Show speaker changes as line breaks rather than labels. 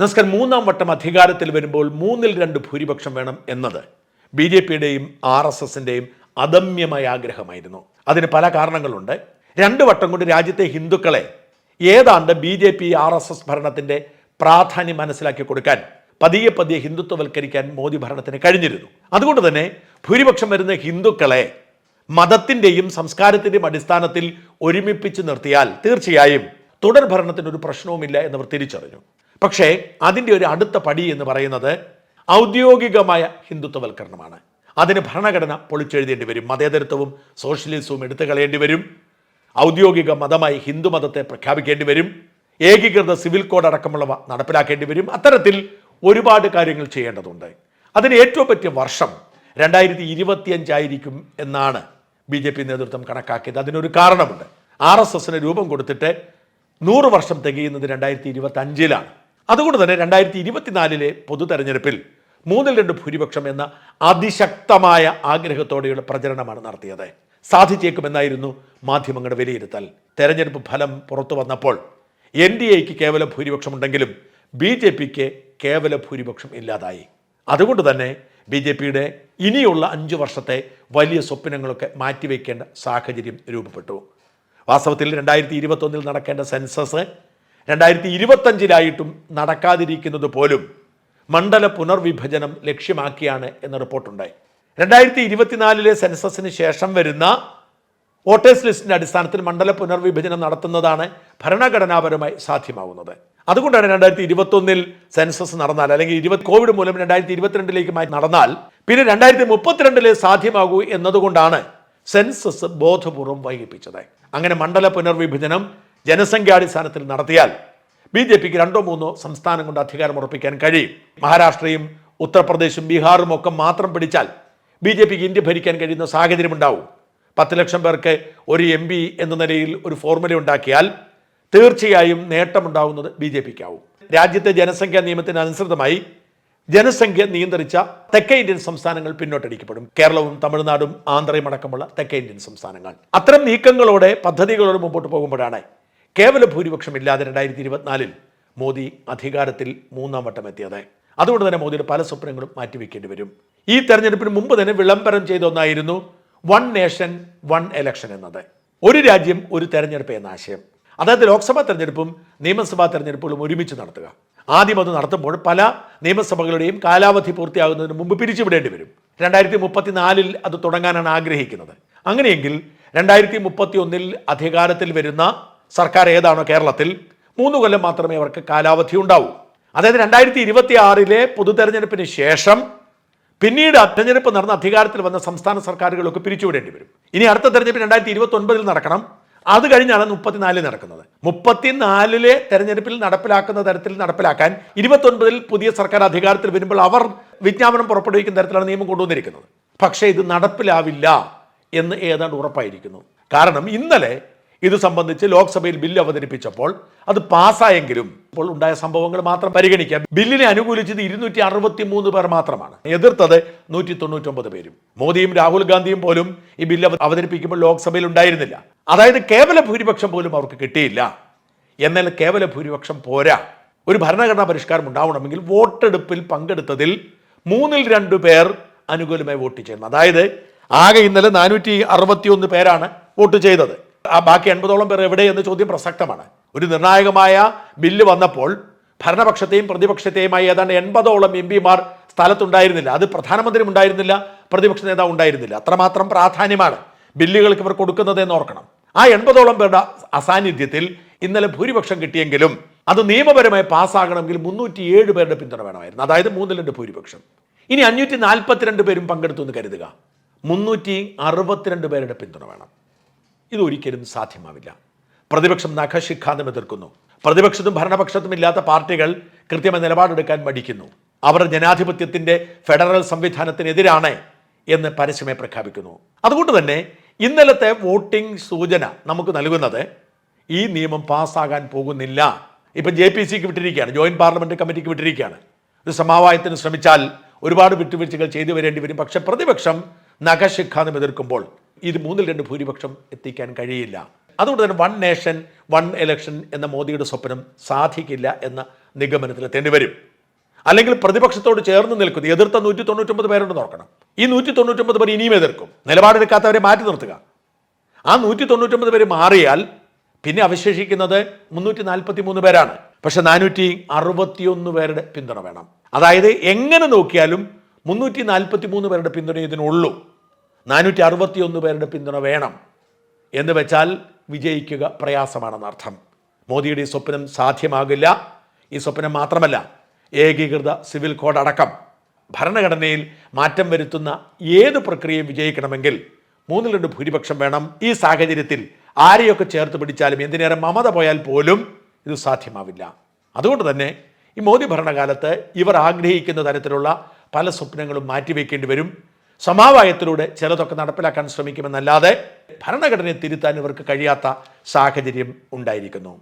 നമസ്കാരം. മൂന്നാം വട്ടം അധികാരത്തിൽ വരുമ്പോൾ മൂന്നിൽ രണ്ട് ഭൂരിപക്ഷം വേണം എന്നത് ബി ജെ പിയുടെയും ആർ എസ് എസിന്റെയും അദമ്യമായ ആഗ്രഹമായിരുന്നു. അതിന് പല കാരണങ്ങളുണ്ട്. രണ്ട് വട്ടം കൊണ്ട് രാജ്യത്തെ ഹിന്ദുക്കളെ ഏതാണ്ട് B J P R S S ഭരണത്തിന്റെ പ്രാധാന്യം മനസ്സിലാക്കി കൊടുക്കാൻ പതിയെ പതിയെ ഹിന്ദുത്വവൽക്കരിക്കാൻ മോദി ഭരണത്തിന് കഴിഞ്ഞിരുന്നു. അതുകൊണ്ട് തന്നെ ഭൂരിപക്ഷം വരുന്ന ഹിന്ദുക്കളെ മതത്തിന്റെയും സംസ്കാരത്തിന്റെയും അടിസ്ഥാനത്തിൽ ഒരുമിപ്പിച്ച് നിർത്തിയാൽ തീർച്ചയായും തുടർ ഭരണത്തിനൊരു പ്രശ്നവുമില്ല എന്നവർ തിരിച്ചറിഞ്ഞു. പക്ഷേ അതിന്റെ ഒരു അടുത്ത പടി എന്ന് പറയുന്നത് ഔദ്യോഗികമായ ഹിന്ദുത്വവൽക്കരണമാണ്. അതിന് ഭരണഘടന പൊളിച്ചെഴുതേണ്ടി വരും. മതേതരത്വവും സോഷ്യലിസവും എടുത്തു കളയേണ്ടി വരും. ഔദ്യോഗിക മതമായി ഹിന്ദു മതത്തെ പ്രഖ്യാപിക്കേണ്ടി വരും. ഏകീകൃത സിവിൽ കോഡ് അടക്കമുള്ളവ നടപ്പിലാക്കേണ്ടി വരും. അത്തരത്തിൽ ഒരുപാട് കാര്യങ്ങൾ ചെയ്യേണ്ടതുണ്ട്. അതിന് ഏറ്റവും പറ്റിയ വർഷം രണ്ടായിരത്തി ഇരുപത്തിയഞ്ചായിരിക്കും എന്നാണ് ബി ജെ പി നേതൃത്വം കണക്കാക്കിയത്. അതിനൊരു കാരണമുണ്ട്. ആർ എസ് എസിന് രൂപം കൊടുത്തിട്ട് നൂറ് വർഷം തികയുന്നത് രണ്ടായിരത്തി ഇരുപത്തി അഞ്ചിലാണ് അതുകൊണ്ട് തന്നെ രണ്ടായിരത്തി ഇരുപത്തിനാലിലെ പൊതു തെരഞ്ഞെടുപ്പിൽ മൂന്നിൽ രണ്ട് ഭൂരിപക്ഷം എന്ന അതിശക്തമായ ആഗ്രഹത്തോടെയുള്ള പ്രചരണമാണ് നടത്തിയത്. സാധിച്ചേക്കുമെന്നായിരുന്നു മാധ്യമങ്ങളുടെ വിലയിരുത്തൽ. തെരഞ്ഞെടുപ്പ് ഫലം പുറത്തു വന്നപ്പോൾ എൻ ഡി എക്ക് കേവല ഭൂരിപക്ഷമുണ്ടെങ്കിലും ബി ജെ പിക്ക് കേവല ഭൂരിപക്ഷം ഇല്ലാതായി. അതുകൊണ്ട് തന്നെ ബി ജെ പിയുടെ ഇനിയുള്ള അഞ്ചു വർഷത്തെ വലിയ സ്വപ്നങ്ങളൊക്കെ മാറ്റിവെക്കേണ്ട സാഹചര്യം രൂപപ്പെട്ടു. വാസ്തവത്തിൽ രണ്ടായിരത്തി ഇരുപത്തൊന്നിൽ നടക്കേണ്ട സെൻസസ് രണ്ടായിരത്തി ഇരുപത്തഞ്ചിലായിട്ടും നടക്കാതിരിക്കുന്നത് പോലും മണ്ഡല പുനർവിഭജനം ലക്ഷ്യമാക്കിയാണ് എന്ന റിപ്പോർട്ടുണ്ടായി. രണ്ടായിരത്തി ഇരുപത്തിനാലിലെ സെൻസസിന് ശേഷം വരുന്ന വോട്ടേഴ്സ് ലിസ്റ്റിന്റെ അടിസ്ഥാനത്തിൽ മണ്ഡല പുനർവിഭജനം നടത്തുന്നതാണ് ഭരണഘടനാപരമായി സാധ്യമാവുന്നത്. അതുകൊണ്ടാണ് രണ്ടായിരത്തി ഇരുപത്തൊന്നിൽ സെൻസസ് നടന്നാൽ അല്ലെങ്കിൽ ഇരുപത് കോവിഡ് മൂലം രണ്ടായിരത്തി ഇരുപത്തിരണ്ടിലേക്ക് മാറ്റി നടന്നാൽ പിന്നെ രണ്ടായിരത്തി മുപ്പത്തിരണ്ടിലെ സാധ്യമാകൂ എന്നതുകൊണ്ടാണ് സെൻസസ് ബോധപൂർവം വൈകിപ്പിച്ചത്. അങ്ങനെ മണ്ഡല പുനർവിഭജനം ജനസംഖ്യാടിസ്ഥാനത്തിൽ നടത്തിയാൽ ബി ജെ പിക്ക് രണ്ടോ മൂന്നോ സംസ്ഥാനം കൊണ്ട് അധികാരം ഉറപ്പിക്കാൻ കഴിയും. മഹാരാഷ്ട്രയും ഉത്തർപ്രദേശും ബീഹാറും ഒക്കെ മാത്രം പിടിച്ചാൽ ബി ജെ പിക്ക് ഇന്ത്യ ഭരിക്കാൻ കഴിയുന്ന സാഹചര്യം ഉണ്ടാവും. പത്ത് ലക്ഷം പേർക്ക് ഒരു എം പി എന്ന നിലയിൽ ഒരു ഫോർമുല ഉണ്ടാക്കിയാൽ തീർച്ചയായും നേട്ടമുണ്ടാവുന്നത് ബി ജെ പിക്കാവും. രാജ്യത്തെ ജനസംഖ്യാ നിയമത്തിനനുസൃതമായി ജനസംഖ്യ നിയന്ത്രിച്ച തെക്കേ ഇന്ത്യൻ സംസ്ഥാനങ്ങൾ പിന്നോട്ടടിക്കപ്പെടും. കേരളവും തമിഴ്നാടും ആന്ധ്രയും അടക്കമുള്ള തെക്കേ ഇന്ത്യൻ സംസ്ഥാനങ്ങൾ. അത്തരം നീക്കങ്ങളോടെ പദ്ധതികളോട് മുമ്പോട്ട് പോകുമ്പോഴാണ് കേവല ഭൂരിപക്ഷം ഇല്ലാതെ രണ്ടായിരത്തി ഇരുപത്തിനാലിൽ മോദി അധികാരത്തിൽ മൂന്നാം വട്ടം എത്തിയത്. അതുകൊണ്ട് തന്നെ മോദിയുടെ പല സ്വപ്നങ്ങളും മാറ്റിവെക്കേണ്ടി വരും. ഈ തെരഞ്ഞെടുപ്പിന് മുമ്പ് തന്നെ വിളംബരം ചെയ്ത ഒന്നായിരുന്നു വൺ നേഷൻ വൺ എലക്ഷൻ എന്നത്. ഒരു രാജ്യം ഒരു തെരഞ്ഞെടുപ്പ് എന്ന ആശയം. അതായത് ലോക്സഭാ തെരഞ്ഞെടുപ്പും നിയമസഭാ തെരഞ്ഞെടുപ്പുകളും ഒരുമിച്ച് നടത്തുക. ആദ്യം അത് നടത്തുമ്പോൾ പല നിയമസഭകളുടെയും കാലാവധി പൂർത്തിയാകുന്നതിന് മുമ്പ് പിരിച്ചുവിടേണ്ടി വരും. രണ്ടായിരത്തി മുപ്പത്തിനാലിൽ അത് തുടങ്ങാനാണ് ആഗ്രഹിക്കുന്നത്. അങ്ങനെയെങ്കിൽ രണ്ടായിരത്തി മുപ്പത്തി ഒന്നിൽ അധികാരത്തിൽ വരുന്ന സർക്കാർ ഏതാണോ കേരളത്തിൽ മൂന്ന് കൊല്ലം മാത്രമേ അവർക്ക് കാലാവധി ഉണ്ടാവൂ. അതായത് രണ്ടായിരത്തി ഇരുപത്തി ആറിലെ പൊതു തെരഞ്ഞെടുപ്പിന് ശേഷം പിന്നീട് തെരഞ്ഞെടുപ്പ് നടന്ന അധികാരത്തിൽ വന്ന സംസ്ഥാന സർക്കാരുകളൊക്കെ പിരിച്ചുവിടേണ്ടി വരും. ഇനി അടുത്ത തെരഞ്ഞെടുപ്പ് രണ്ടായിരത്തി ഇരുപത്തി ഒൻപതിൽ നടക്കണം. അത് കഴിഞ്ഞാണ് മുപ്പത്തിനാലിൽ നടക്കുന്നത്. മുപ്പത്തിനാലിലെ തെരഞ്ഞെടുപ്പിൽ നടപ്പിലാക്കുന്ന തരത്തിൽ നടപ്പിലാക്കാൻ ഇരുപത്തൊൻപതിൽ പുതിയ സർക്കാർ അധികാരത്തിൽ വരുമ്പോൾ അവർ വിജ്ഞാപനം പുറപ്പെടുവിക്കുന്ന തരത്തിലാണ് നിയമം കൊണ്ടുവന്നിരിക്കുന്നത്. പക്ഷേ ഇത് നടപ്പിലാവില്ല എന്ന് ഏതാണ്ട് ഉറപ്പായിരിക്കുന്നു. കാരണം ഇന്നലെ ഇത് സംബന്ധിച്ച് ലോക്സഭയിൽ ബില്ല് അവതരിപ്പിച്ചപ്പോൾ അത് പാസ്സായെങ്കിലും ഇപ്പോൾ ഉണ്ടായ സംഭവങ്ങൾ മാത്രം പരിഗണിക്കാം ബില്ലിനെ അനുകൂലിച്ചത് ഇരുന്നൂറ്റി അറുപത്തി മൂന്ന് പേർ മാത്രമാണ്. എതിർത്തത് നൂറ്റി തൊണ്ണൂറ്റൊമ്പത് പേരും. മോദിയും രാഹുൽ ഗാന്ധിയും പോലും ഈ ബില്ല് അവതരിപ്പിക്കുമ്പോൾ ലോക്സഭയിൽ ഉണ്ടായിരുന്നില്ല. അതായത് കേവല ഭൂരിപക്ഷം പോലും അവർക്ക് കിട്ടിയില്ല. എന്നാൽ കേവല ഭൂരിപക്ഷം പോരാ. ഒരു ഭരണഘടനാ പരിഷ്കാരം ഉണ്ടാവണമെങ്കിൽ വോട്ടെടുപ്പിൽ പങ്കെടുത്തതിൽ മൂന്നിൽ രണ്ടു പേർ അനുകൂലമായി വോട്ട് ചെയ്യണം അതായത് ആകെ ഇന്നലെ നാനൂറ്റി അറുപത്തി ഒന്ന് പേരാണ് വോട്ട് ചെയ്തത്. ആ ബാക്കി എൺപതോളം പേർ എവിടെ എന്ന ചോദ്യം പ്രസക്തമാണ്. ഒരു നിർണായകമായ ബില്ല് വന്നപ്പോൾ ഭരണപക്ഷത്തെയും പ്രതിപക്ഷത്തെയുമായി ഏതാണ്ട് എൺപതോളം എം പിമാർ സ്ഥലത്തുണ്ടായിരുന്നില്ല. അത് പ്രധാനമന്ത്രിയും ഉണ്ടായിരുന്നില്ല പ്രതിപക്ഷ നേതാവ് ഉണ്ടായിരുന്നില്ല. അത്രമാത്രം പ്രാധാന്യമാണ് ബില്ലുകൾക്ക് ഇവർ കൊടുക്കുന്നത് എന്ന് ഓർക്കണം. ആ എൺപതോളം പേരുടെ അസാന്നിധ്യത്തിൽ ഇന്നലെ ഭൂരിപക്ഷം കിട്ടിയെങ്കിലും അത് നിയമപരമായി പാസ്സാകണമെങ്കിൽ മുന്നൂറ്റി ഏഴ് പേരുടെ പിന്തുണ വേണമായിരുന്നു. അതായത് മൂന്നിൽ രണ്ട് ഭൂരിപക്ഷം. ഇനി അഞ്ഞൂറ്റി നാൽപ്പത്തിരണ്ട് പേരും പങ്കെടുത്തു എന്ന് കരുതുക. മുന്നൂറ്റി അറുപത്തിരണ്ട് പേരുടെ പിന്തുണ വേണം. ഇതൊരിക്കലും സാധ്യമാവില്ല. പ്രതിപക്ഷം നഖശിഖാന്തം എതിർക്കുന്നു. പ്രതിപക്ഷത്തും ഭരണപക്ഷത്തും ഇല്ലാത്ത പാർട്ടികൾ കൃത്യമായ നിലപാടെടുക്കാൻ മടിക്കുന്നു. അവർ ജനാധിപത്യത്തിന്റെ ഫെഡറൽ സംവിധാനത്തിനെതിരാണ് എന്ന് പരസ്യമായി പ്രഖ്യാപിക്കുന്നു. അതുകൊണ്ട് തന്നെ ഇന്നലത്തെ വോട്ടിംഗ് സൂചന നമുക്ക് നൽകുന്നത് ഈ നിയമം പാസ്സാകാൻ പോകുന്നില്ല. ഇപ്പം ജെ പി സിക്ക് വിട്ടിരിക്കുകയാണ് ജോയിന്റ് പാർലമെന്റ് കമ്മിറ്റിക്ക് വിട്ടിരിക്കുകയാണ്. ഇത് സമവായത്തിന് ശ്രമിച്ചാൽ ഒരുപാട് വിട്ടുവീഴ്ചകൾ ചെയ്തു വരേണ്ടി വരും. പക്ഷേ പ്രതിപക്ഷം നഖശിഖാന്തം എതിർക്കുമ്പോൾ ഇത് മൂന്നിൽ രണ്ട് ഭൂരിപക്ഷം എത്തിക്കാൻ കഴിയില്ല. അതുകൊണ്ട് തന്നെ വൺ നേഷൻ വൺ എലക്ഷൻ എന്ന മോദിയുടെ സ്വപ്നം സാധിക്കില്ല എന്ന നിഗമനത്തിലെത്തേണ്ടി വരും. അല്ലെങ്കിൽ പ്രതിപക്ഷത്തോട് ചേർന്ന് നിൽക്കുന്നു എതിർത്ത നൂറ്റി തൊണ്ണൂറ്റൊമ്പത് പേരുണ്ട് നോക്കണം ഈ നൂറ്റി തൊണ്ണൂറ്റൊമ്പത് പേർ ഇനിയും എതിർക്കും. നിലപാടെടുക്കാത്തവരെ മാറ്റി നിർത്തുക. ആ നൂറ്റി തൊണ്ണൂറ്റൊമ്പത് പേര് മാറിയാൽ പിന്നെ അവശേഷിക്കുന്നത് മുന്നൂറ്റി നാൽപ്പത്തി മൂന്ന് പേരാണ്. പക്ഷെ നാനൂറ്റി അറുപത്തിയൊന്ന് പേരുടെ പിന്തുണ വേണം. അതായത് എങ്ങനെ നോക്കിയാലും മുന്നൂറ്റി നാൽപ്പത്തി മൂന്ന് പേരുടെ പിന്തുണ ഇതിനുള്ളൂ. നാനൂറ്റി അറുപത്തിയൊന്ന് പേരുടെ പിന്തുണ വേണം എന്ന് വെച്ചാൽ വിജയിക്കുക പ്രയാസമാണെന്നർത്ഥം മോദിയുടെ ഈ സ്വപ്നം സാധ്യമാകില്ല. ഈ സ്വപ്നം മാത്രമല്ല ഏകീകൃത സിവിൽ കോഡ് അടക്കം ഭരണഘടനയിൽ മാറ്റം വരുത്തുന്ന ഏത് പ്രക്രിയയും വിജയിക്കണമെങ്കിൽ മൂന്നിൽ രണ്ട് ഭൂരിപക്ഷം വേണം. ഈ സാഹചര്യത്തിൽ ആരെയൊക്കെ ചേർത്ത് പിടിച്ചാലും എന്തിനേറെ മമത പോയാൽ പോലും ഇത് സാധ്യമാവില്ല. അതുകൊണ്ട് തന്നെ ഈ മോദി ഭരണകാലത്ത് ഇവർ ആഗ്രഹിക്കുന്ന തരത്തിലുള്ള പല സ്വപ്നങ്ങളും മാറ്റിവെക്കേണ്ടി വരും. സമവായത്തിലൂടെ ചിലതൊക്കെ നടപ്പിലാക്കാൻ ശ്രമിക്കുമെന്നല്ലാതെ ഭരണഘടനയെ തിരുത്താൻ ഇവർക്ക് കഴിയാത്ത സാഹചര്യം ഉണ്ടായിരിക്കുന്നു.